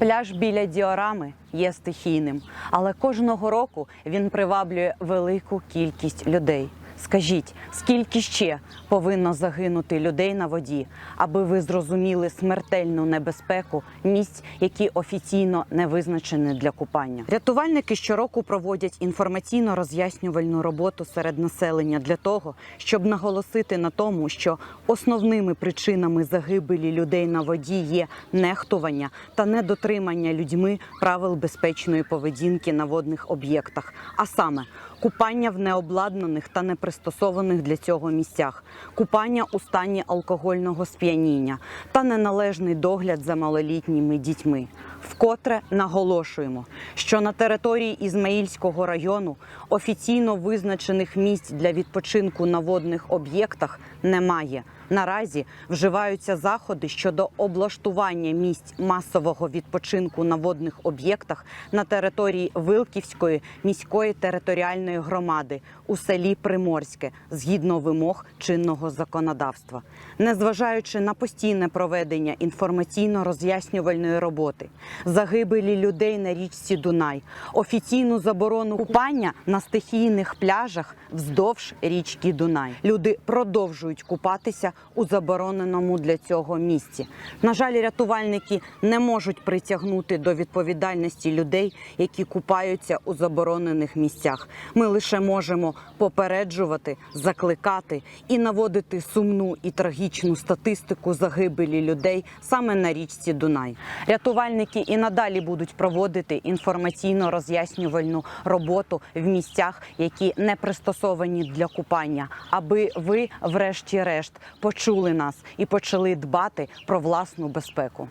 Пляж біля діорами є стихійним, але кожного року він приваблює велику кількість людей. Скажіть, скільки ще повинно загинути людей на воді, аби ви зрозуміли смертельну небезпеку місць, які офіційно не визначені для купання? Рятувальники щороку проводять інформаційно роз'яснювальну роботу серед населення для того, щоб наголосити на тому, що основними причинами загибелі людей на воді є нехтування та недотримання людьми правил безпечної поведінки на водних об'єктах, а саме купання в необладнаних та непристосованих для цього місцях, купання у стані алкогольного сп'яніння та неналежний догляд за малолітніми дітьми. Вкотре наголошуємо, що на території Ізмаїльського району офіційно визначених місць для відпочинку на водних об'єктах немає. Наразі вживаються заходи щодо облаштування місць масового відпочинку на водних об'єктах на території Вилківської міської територіальної громади у селі Приморське згідно вимог чинного законодавства, незважаючи на постійне проведення інформаційно-роз'яснювальної роботи, загибелі людей на річці Дунай, офіційну заборону купання на стихійних пляжах вздовж річки Дунай. Люди продовжують купатися у забороненому для цього місці. На жаль, рятувальники не можуть притягнути до відповідальності людей, які купаються у заборонених місцях. Ми лише можемо попереджувати, закликати і наводити сумну і трагічну статистику загибелі людей саме на річці Дунай. Рятувальники і надалі будуть проводити інформаційно роз'яснювальну роботу в місцях, які не пристосовані для купання, аби ви, врешті-решт, почули нас і почали дбати про власну безпеку.